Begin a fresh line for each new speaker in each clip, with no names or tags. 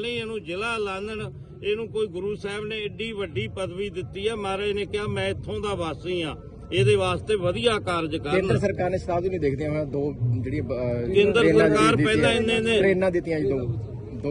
ਨਹੀਂ ਇਹਨੂੰ ਜ਼ਿਲ੍ਹਾ ਲਾਣਨ ਇਹਨੂੰ ਕੋਈ ਗੁਰੂ ਸਾਹਿਬ ਨੇ ਏਡੀ ਵੱਡੀ ਪਦਵੀ ਦਿੱਤੀ ਆ ਮਹਾਰਾਜ ਨੇ ਕਿਹਾ ਮੈਂ ਇੱਥੋਂ ਦਾ ਵਾਸੀ ਆ। ਇਹਦੇ ਵਾਸਤੇ ਵਧੀਆ ਕਾਰਜ
ਕੇਂਦਰ
ਕਰਨ
ਸਰਕਾਰ ਨੇ ਸ਼ਤਾਬਦੀ ਨਹੀਂ ਦੇਖਦੇ ਹੋਏ ਦੋ ਜਿਹੜੀ
ਕੇਂਦਰ ਸਰਕਾਰ। ਪਹਿਲਾਂ ਇਹਨੇ ਨੇ-
ਟ੍ਰੇਨਾਂ ਦਿੱਤੀਆਂ ਜੀ ਦੋ।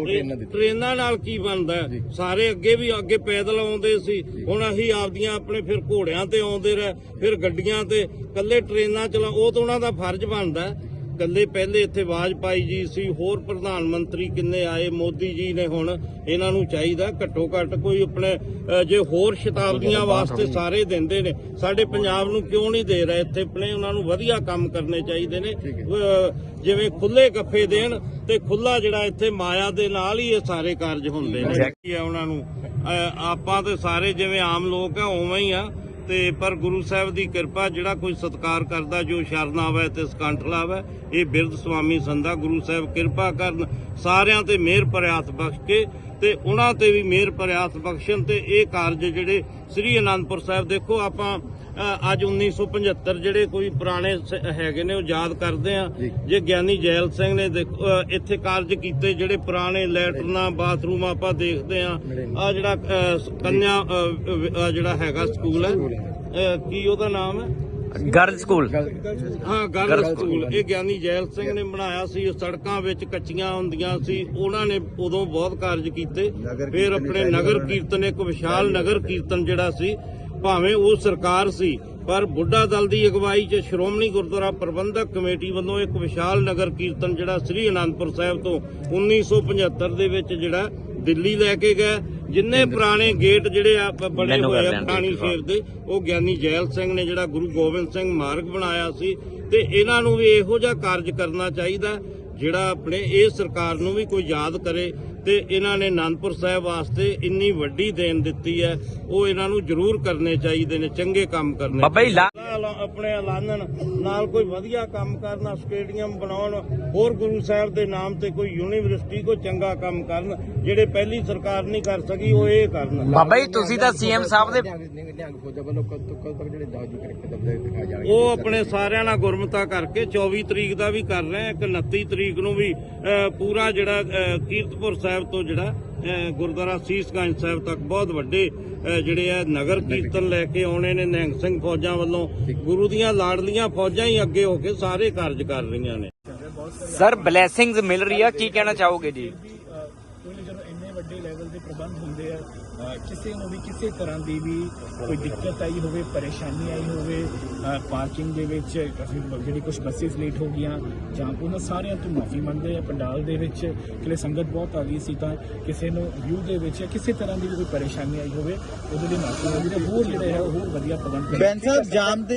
ਟ੍ਰੇਨਾਂ ਦਿੱਤੀਆਂ।
ਟ੍ਰੇਨਾਂ ਨਾਲ ਕੀ ਬਣਦਾ? ਹੈ? ਸਾਰੇ ਅੱਗੇ ਵੀ ਅੱਗੇ ਪੈਦਲ ਆਉਂਦੇ ਸੀ। ਹੁਣ ਅਸੀਂ ਆਪਦੀਆਂ ਆਪਣੇ ਫਿਰ ਘੋੜਿਆਂ ਤੇ ਆਉਂਦੇ ਰਹੇ ਫਿਰ ਗੱਡੀਆਂ ਤੇ। ਕੱਲੇ ਟ੍ਰੇਨਾਂ ਚਲਾ ਉਹ ਤਾਂ ਉਹਨਾਂ ਦਾ ਫਰਜ਼ ਬਣਦਾ। ਹੈ। ਕੱਲੇ ਪਹਿਲੇ ਇੱਥੇ ਵਾਜਪਾਈ ਜੀ ਸੀ ਹੋਰ ਪ੍ਰਧਾਨ ਮੰਤਰੀ ਕਿੰਨੇ ਆਏ ਮੋਦੀ ਜੀ ਨੇ ਹੁਣ ਇਹਨਾਂ ਨੂੰ ਚਾਹੀਦਾ ਘੱਟੋ ਘੱਟ ਕੋਈ ਆਪਣੇ ਜੇ ਹੋਰ ਸ਼ਤਾਬਦੀਆਂ ਵਾਸਤੇ ਸਾਰੇ ਦਿੰਦੇ ਨੇ ਸਾਡੇ ਪੰਜਾਬ ਨੂੰ ਕਿਉਂ ਨਹੀਂ ਦੇ ਰਹੇ ਇੱਥੇ ਆਪਣੇ ਉਹਨਾਂ ਨੂੰ ਵਧੀਆ ਕੰਮ ਕਰਨੇ ਚਾਹੀਦੇ ਨੇ। ਜਿਵੇਂ ਖੁੱਲੇ ਗੱਫੇ ਦੇਣ ਤੇ ਖੁੱਲਾ ਜਿਹੜਾ ਇੱਥੇ ਮਾਇਆ ਦੇ ਨਾਲ ਹੀ ਇਹ ਸਾਰੇ ਕਾਰਜ ਹੁੰਦੇ ਨੇ। ਕੀ ਆ ਉਹਨਾਂ ਨੂੰ? ਆਪਾਂ ਤੇ ਸਾਰੇ ਜਿਵੇਂ ਆਮ ਲੋਕ ਆ ਉਵੇਂ ਹੀ ਆ। ਤੇ ਪਰ ਗੁਰੂ ਸਾਹਿਬ ਦੀ ਕਿਰਪਾ ਜਿਹੜਾ ਕੋਈ ਸਤਕਾਰ ਕਰਦਾ, ਜੋ ਸ਼ਰਨ ਆਵੇ ਤੇ ਸਕੰਠ ਲਾਵੇ, ਇਹ ਬਿਰਧ ਸੁਆਮੀ ਸੰਦਾ ਗੁਰੂ ਸਾਹਿਬ ਕਿਰਪਾ ਕਰਨ ਸਾਰਿਆਂ ਤੇ ਮਿਹਰ ਪ੍ਰਿਆਤ ਬਖਸ਼ ਕੇ ਤੇ ਉਹਨਾਂ ਤੇ ਵੀ ਮਿਹਰ ਪ੍ਰਿਆਤ ਬਖਸ਼ਣ ਤੇ ਇਹ ਕਾਰਜ ਜਿਹੜੇ ਸ੍ਰੀ ਅਨੰਦਪੁਰ ਸਾਹਿਬ ਦੇਖੋ ਆਪਾਂ ਅੱਜ 1975 ਜਿਹੜੇ ਕੋਈ ਪੁਰਾਣੇ ਸ- ਹੈਗੇ ਨੇ ਉਹ ਯਾਦ ਕਰਦੇ ਆ।
ਜੀ।
ਗਿਆਨੀ ਜੈਲ ਸਿੰਘ ਨੇ ਇੱਥੇ ਕਾਰਜ ਕੀਤੇ ਜਿਹੜੇ ਪੁਰਾਣੇ ਲੈਟਰਨਾ ਬਾਥਰੂਮ ਆਪਾਂ ਦੇਖਦੇ ਆ। ਆ ਜਿਹੜਾ ਕੰਨਿਆ ਜਿਹੜਾ ਹੈਗਾ ਸਕੂਲ ਹੈ। ਕੀ ਉਹਦਾ ਨਾਮ ਹੈ?
Girl school.
ਹਾਂ ਗਰਲ ਸਕੂਲ। ਇਹ ਗਿਆਨੀ ਜੈਲ ਸਿੰਘ ਨੇ ਬਣਾਇਆ ਸੀ। ਉਹ ਸੜਕਾਂ ਵਿੱਚ ਕੱਚੀਆਂ ਹੁੰਦੀਆਂ ਸੀ। ਉਹਨਾਂ ਨੇ ਉਦੋਂ ਬਹੁਤ ਕਾਰਜ ਕੀਤੇ। ਫਿਰ ਆਪਣੇ ਨਗਰ ਕੀਰਤਨ ਇੱਕ ਵਿਸ਼ਾਲ ਨਗਰ ਕੀਰਤਨ ਜਿਹੜਾ ਸੀ ਭਾਵੇਂ ਉਹ ਸਰਕਾਰ ਸੀ ਪਰ ਬੁੱਢਾ ਦਲ ਦੀ ਅਗਵਾਈ 'ਚ ਸ਼੍ਰੋਮਣੀ ਗੁਰਦੁਆਰਾ ਪ੍ਰਬੰਧਕ ਕਮੇਟੀ ਵੱਲੋਂ ਇੱਕ ਵਿਸ਼ਾਲ ਨਗਰ ਕੀਰਤਨ ਜਿਹੜਾ ਸ੍ਰੀ ਅਨੰਦਪੁਰ ਸਾਹਿਬ ਤੋਂ 1975 ਦੇ ਵਿੱਚ ਜਿਹੜਾ ਦਿੱਲੀ ਲੈ ਕੇ ਗਏ ਜਿੰਨੇ ਪੁਰਾਣੇ ਗੇਟ ਜਿਹੜੇ ਆ ਬਣੇ ਹੋਏ ਆ। ਪੁਰਾਣੀ ਸ਼ੇਰ ਦੇ ਉਹ ਗਿਆਨੀ ਜੈਲ ਸਿੰਘ ਨੇ ਜਿਹੜਾ ਗੁਰੂ ਗੋਬਿੰਦ ਸਿੰਘ ਮਾਰਗ ਬਣਾਇਆ ਸੀ। ਤੇ ਇਹਨਾਂ ਨੂੰ ਵੀ ਇਹੋ ਜਿਹਾ ਕਾਰਜ ਕਰਨਾ ਚਾਹੀਦਾ ਜਿਹੜਾ ਆਪਣੇ ਇਹ ਸਰਕਾਰ ਨੂੰ ਵੀ ਕੋਈ ਯਾਦ ਕਰੇ। ਤੇ ਇਹਨਾਂ ਨੇ ਆਨੰਦਪੁਰ ਸਾਹਿਬ ਵਾਸਤੇ ਇੰਨੀ ਵੱਡੀ ਦੇਣ ਦਿੱਤੀ ਹੈ ਉਹ ਇਹਨਾਂ ਨੂੰ ਜ਼ਰੂਰ ਕਰਨੇ ਚਾਹੀਦੇ ਨੇ ਚੰਗੇ ਕੰਮ ਕਰਨੇ
ਬਾਬਾ ਜੀ
ਆਪਣੇ ਐਲਾਨਣ ਨਾਲ ਕੋਈ ਵਧੀਆ ਕੰਮ ਕਰਨਾ ਸਟੇਡੀਅਮ ਬਣਾਉਣ ਹੋਰ ਗੁਰੂ ਸਾਹਿਬ ਦੇ ਨਾਮ ਤੇ ਕੋਈ ਯੂਨੀਵਰਸਿਟੀ ਕੋਈ ਚੰਗਾ ਕੰਮ ਕਰਨ ਜਿਹੜੇ ਪਹਿਲੀ ਸਰਕਾਰ ਨਹੀਂ ਕਰ ਸਕੀ ਉਹ ਇਹ ਕਰਨ।
ਬਾਬਾ ਜੀ ਤੁਸੀਂ ਤਾਂ ਸੀਐਮ ਸਾਹਿਬ ਦੇ
ਉਹ ਆਪਣੇ ਸਾਰਿਆਂ ਨਾਲ ਗੁਰਮਤਾ ਕਰਕੇ 24 ਤਰੀਕ ਦਾ ਵੀ ਕਰ ਰਹੇ ਆ ਇੱਕ 29 ਤਰੀਕ ਨੂੰ ਵੀ ਪੂਰਾ ਜਿਹੜਾ ਕੀਰਤਪੁਰ ਸਾਹਿਬ ਤੋਂ ਜਿਹੜਾ ਗੁਰਦੁਆਰਾ ਸੀਸਗੰਜ ਸਾਹਿਬ ਤੱਕ ਬਹੁਤ ਵੱਡੇ ਜਿਹੜੇ ਆ ਨਗਰ ਕੀਰਤਨ ਲੈ ਕੇ ਆਉਣੇ ਨੇ ਨਿਹੰਗ ਸਿੰਘ ਫੌਜਾਂ ਵੱਲੋਂ। ਗੁਰੂ ਦੀਆਂ ਲਾਡਲੀਆਂ ਫੌਜਾਂ ਹੀ ਅੱਗੇ ਹੋ ਕੇ ਸਾਰੇ ਕਾਰਜ ਕਰ ਰਹੀਆਂ ਨੇ।
ਸਰ ਬਲੇਸਿੰਗਸ ਮਿਲ ਰਹੀ ਆ ਕੀ ਕਹਿਣਾ ਚਾਹੋਗੇ ਜੀ?
ਕੋਈ ਜਦੋਂ ਇੰਨੇ ਵੱਡੇ ਲੈਵਲ ਦੇ ਪ੍ਰਬੰਧ ਹੁੰਦੇ ਆ ਕਿਸੇ ਨੂੰ ਵੀ ਕਿਸੇ ਤਰ੍ਹਾਂ ਦੀ ਵੀ ਕੋਈ ਦਿੱਕਤ ਆਈ ਹੋਵੇ, ਪਰੇਸ਼ਾਨੀ ਆਈ ਹੋਵੇ ਪਾਰਕਿੰਗ ਦੇ ਵਿੱਚ ਜਿਹੜੀ ਕੁਝ ਬੱਸਿਸ ਲੇਟ ਹੋ ਗਈਆਂ, ਜਾਂ ਉਹਨਾਂ ਸਾਰਿਆਂ ਤੋਂ ਮਾਫੀ ਮੰਗਦੇ ਆ, ਪੰਡਾਲ ਦੇ ਵਿੱਚ ਕਿਲੇ ਸੰਗਤ ਬਹੁਤ ਆ ਗਈ ਸੀ ਤਾਂ ਕਿਸੇ ਨੂੰ ਵਿਊ ਦੇ ਵਿੱਚ ਜਾਂ ਕਿਸੇ ਤਰ੍ਹਾਂ ਦੀ ਕੋਈ ਪਰੇਸ਼ਾਨੀ ਆਈ ਹੋਵੇ, ਉਹਦੇ ਲਈ ਮਾਫੀ ਮੰਗਦੇ ਆ। ਹੋਰ ਜਿਹੜੇ ਹੈ ਉਹ ਹੋਰ ਵਧੀਆ ਪ੍ਰਬੰਧ
ਬੈਂਸ ਸਾਹਿਬ, ਜਾਮ ਦੇ